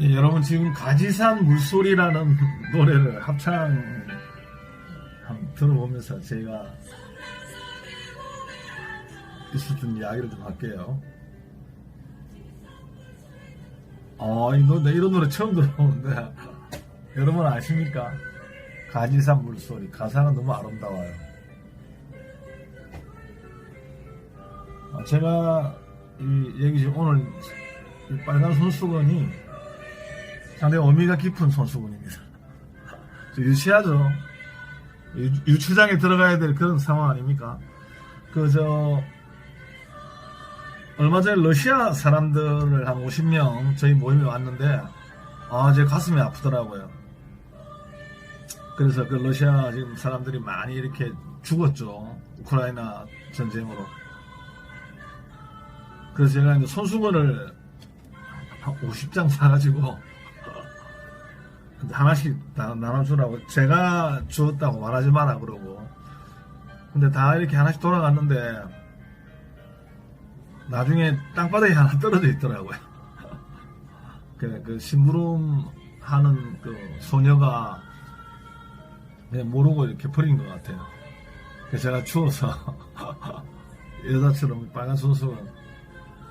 예, 여러분 지금 가지산 물소리라는 노래를 합창 한번 들어보면서 제가 있었던 이야기를 좀 할게요. 아, 이 노래, 이런 노래 처음 들어보는데 여러분 아십니까? 가지산 물소리 가사가 너무 아름다워요. 아, 제가 이 얘기 지금 오늘 이 빨간 손수건이 상당히 의미가 깊은 손수건입니다. 저 유치하죠. 유- 유치장에 들어가야 될 그런 상황 아닙니까? 그 저 얼마 전에 러시아 사람들을 한 50명 저희 모임에 왔는데 아 제 가슴이 아프더라고요. 그래서 그 러시아 지금 사람들이 많이 이렇게 죽었죠. 우크라이나 전쟁으로. 그래서 제가 이제 손수건을 한 50장 사가지고 하나씩 다 나눠주라고 제가 주었다고 말하지 마라 그러고 근데 다 이렇게 하나씩 돌아갔는데 나중에 땅바닥에 하나 떨어져 있더라고요 그, 그 심부름 하는 그 소녀가 모르고 이렇게 버린 것 같아요 그래서 제가 주워서 여자처럼 빨간 손수건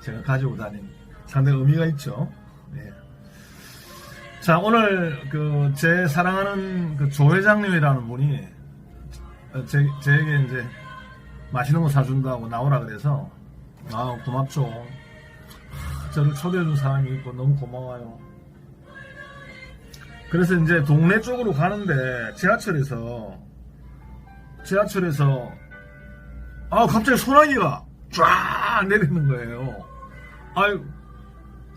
제가 가지고 다닌 상당히 의미가 있죠. 예. 자 오늘 그 제 사랑하는 그 조 회장님이라는 분이 제, 제게 이제 맛있는 거 사준다고 나오라 그래서 아 고맙죠. 하, 저를 초대해준 사람이 있고 너무 고마워요. 그래서 이제 동네 쪽으로 가는데 지하철에서 지하철에서 아 갑자기 소나기가 쫙 내리는 거예요. 아유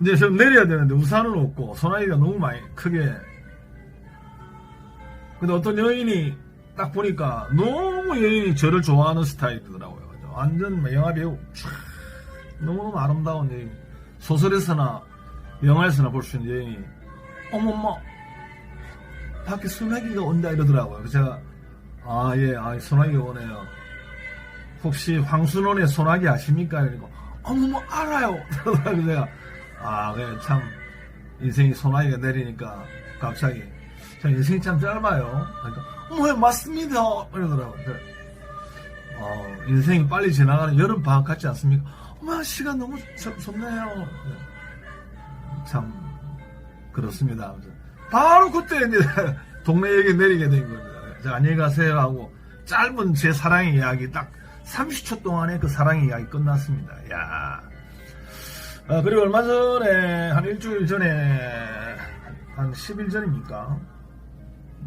이제 저 내려야 되는데 우산을 없고 소나기가 너무 많이 크게 근데 어떤 여인이 딱 보니까 너무 여인이 저를 좋아하는 스타일이더라고요. 완전 영화 배우 촤, 너무너무 아름다운 여인 소설에서나 영화에서나 볼 수 있는 여인이 어머머 밖에 소나기가 온다 이러더라고요. 그래서 제가 아 예 아, 소나기가 오네요. 혹시 황순원의 소나기 아십니까? 이러고 어머머 알아요. 그래서 내가 아 그래 참 인생이 소나기가 내리니까 갑자기 참 인생이 참 짧아요. 그러니까 어머 맞습니다. 이러더라고요. 어, 인생이 빨리 지나가는 여름 방학 같지 않습니까? 어머 시간 너무 좋- 좋네요. 참 그렇습니다. 바로 그때 이제 동네 얘기 내리게 된 겁니다. 자, 안녕히 가세요 하고 짧은 제 사랑의 이야기 딱 30초 동안에 그 사랑의 이야기 끝났습니다. 야. 아, 그리고 얼마 전에 한 일주일 전에 한 10일 전입니까?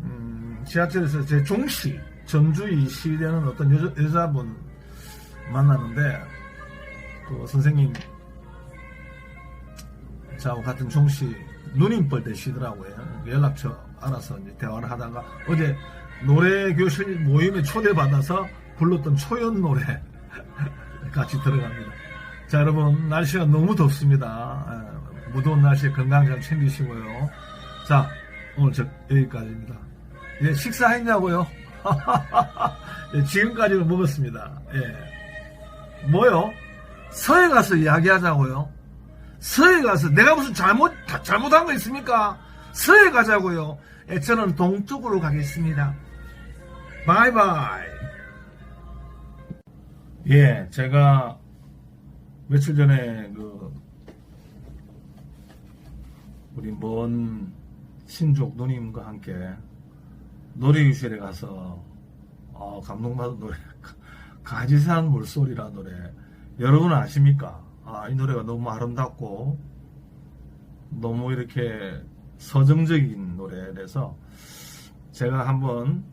음, 지하철에서 제 종시 전주의 시되는 어떤 여자, 여자분 만났는데 그 선생님 저하고 같은 종시 누님 뻘 되시더라고요. 연락처 알아서 이제 대화를 하다가 어제 노래 교실 모임에 초대받아서 불렀던 초연 노래 같이 들어갑니다. 자 여러분 날씨가 너무 덥습니다. 아, 무더운 날씨에 건강 잘 챙기시고요. 자 오늘 저 여기까지입니다. 예, 식사했냐고요? 예, 지금까지는 먹었습니다. 예. 뭐요? 서해 가서 이야기하자고요. 서해 가서 내가 무슨 잘못 다- 잘못한 거 있습니까? 서해 가자고요. 예, 저는 동쪽으로 가겠습니다. 바이바이. 예, 제가 며칠 전에 그 우리 먼 친족 누님과 함께 노래교실에 가서 어, 감동받은 노래 가지산 물소리라는 노래 여러분 아십니까? 아, 이 노래가 너무 아름답고 너무 이렇게 서정적인 노래라서 제가 한번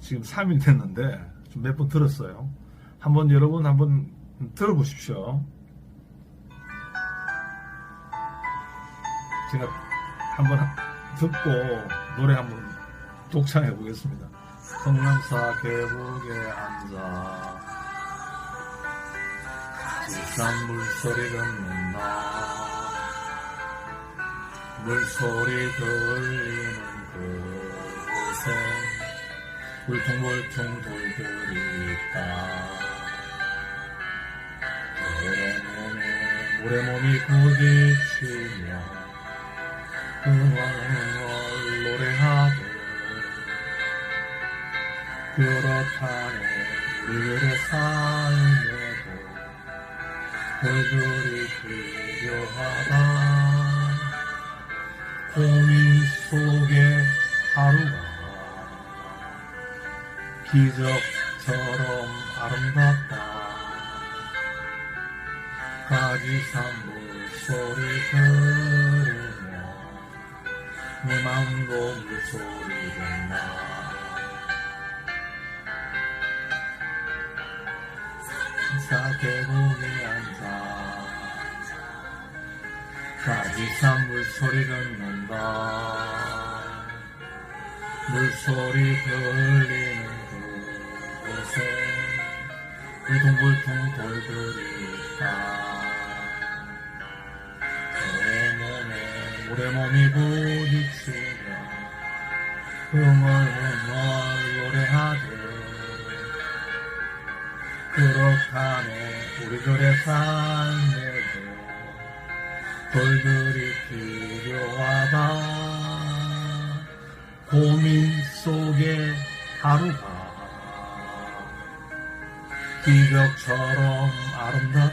지금 3일 됐는데 좀 몇 번 들었어요. 한번 여러분 한번 들어보십시오. 제가 한번 듣고 노래 한번 독창해 보겠습니다. 성남사 계곡에 앉아 지산 물소리 듣는다 물소리 들리는 그곳에 울퉁불퉁 돌들이 있다 모래몸이 부딪히며 흥얼흥얼 노래하듯 그렇다네 우리들의 삶에도 얼굴이 필요하다. 고민 속에 하루가 기적처럼 아름답다 가지산 물 소리 들으며 내 마음도 물소리 된다 사계곡에 앉아 가지산 물소리 듣는다. 물소리 들리는 그곳에 울퉁불퉁 돌들이 있다 몸에 모래몸이 부딪히며 흥얼흥얼 노래하듯 그렇다네 우리들의 삶에도 돌들이 필요하다. 고민 속에 하루가 기적처럼 아름답다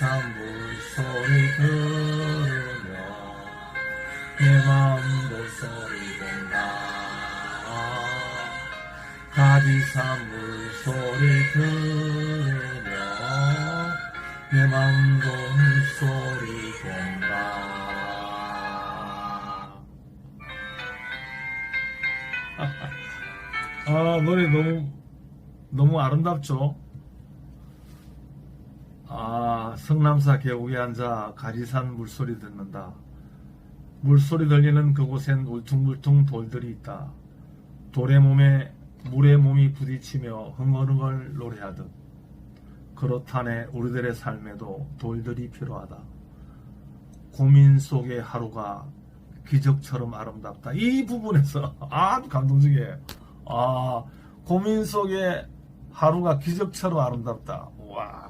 가지산 물소리 들으며 내 마음도 소리 된다. 가지산 물소리 들으며 내 마음도 물소리 된다. 아 노래 너무 너무 아름답죠 아 성남사 계곡에 앉아 가지산 물소리 듣는다. 물소리 들리는 그곳엔 울퉁불퉁 돌들이 있다. 돌의 몸에 물의 몸이 부딪히며 흥얼흥얼 노래하듯. 그렇다네 우리들의 삶에도 돌들이 필요하다. 고민 속의 하루가 기적처럼 아름답다. 이 부분에서 아주 감동적이에요. 아 고민 속의 하루가 기적처럼 아름답다. 와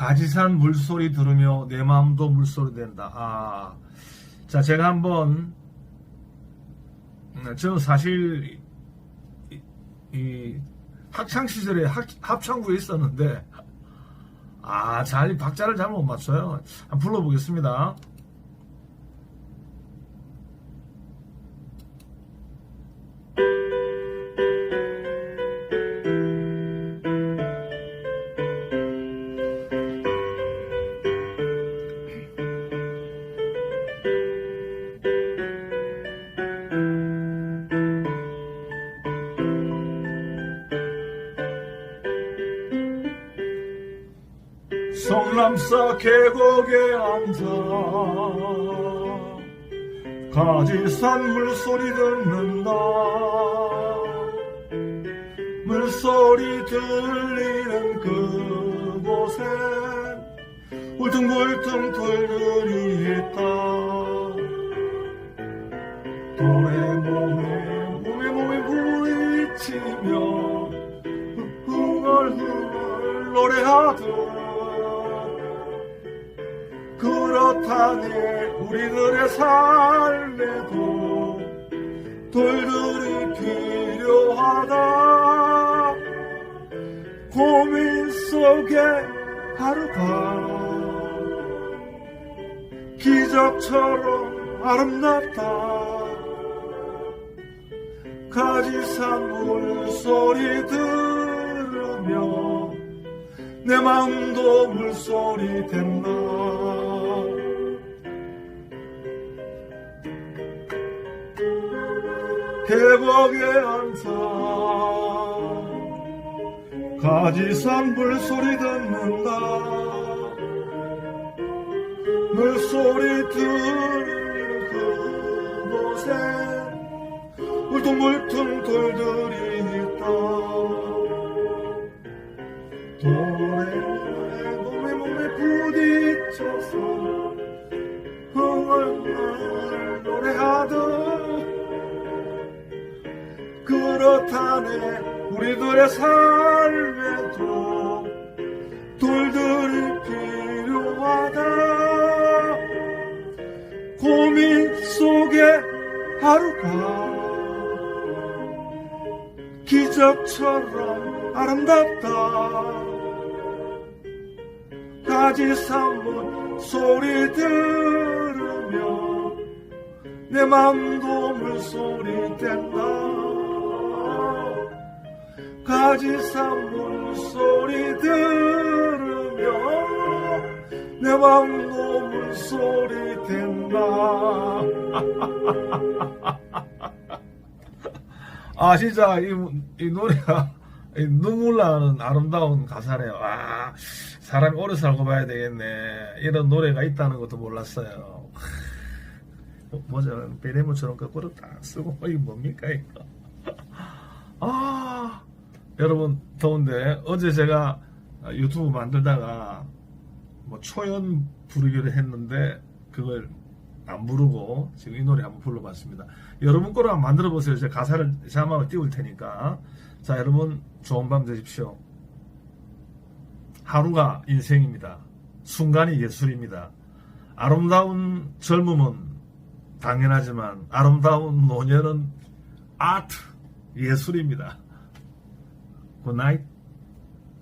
가지산 물소리 들으며 내 마음도 물소리 된다 아, 자 제가 한번 음, 저는 사실 이, 이 학창 시절에 학, 합창부에 있었는데 아, 잘 박자를 잘 못 맞춰요. 한번 불러보겠습니다. 성남사 계곡에 앉아 가지산 물소리 듣는다. 물소리 들리는 그곳에 울퉁불퉁 돌들이 있다. 돌의 몸에 몸에 몸에 부딪히며 흥얼흥얼 노래하듯 그렇다네 우리들의 삶에도 돌들이 필요하다. 고민 속에 하루가 기적처럼 아름답다. 가지산 물소리 들으며 내 마음도 물소리 된다 계곡에 앉아 가지산 물소리 듣는다. 물소리 들은 그곳에 울퉁불퉁 돌들이 나타내 우리들의 삶에도 돌들이 필요하다. 고민 속에 하루가 기적처럼 아름답다. 가지 삼은 소리 들으며 내 맘도 물소리 댄다. 가지산문 소리 들으며 내 맘도 물소리 된다 아 진짜 이, 이 노래가 이 눈물 나는 아름다운 가사네요. 아 사람이 오래 살고 봐야 되겠네. 이런 노래가 있다는 것도 몰랐어요. 어, 뭐죠? 베레모처럼 거꾸로 딱 쓰고 이게 뭡니까 이거? 아 여러분 더운데 어제 제가 유튜브 만들다가 뭐 초연 부르기로 했는데 그걸 안 부르고 지금 이 노래 한번 불러봤습니다. 여러분 거로 한번 만들어 보세요. 제가 가사를 자막을 띄울 테니까. 자, 여러분 좋은 밤 되십시오. 하루가 인생입니다. 순간이 예술입니다. 아름다운 젊음은 당연하지만 아름다운 노년은 아트, 예술입니다. Good night.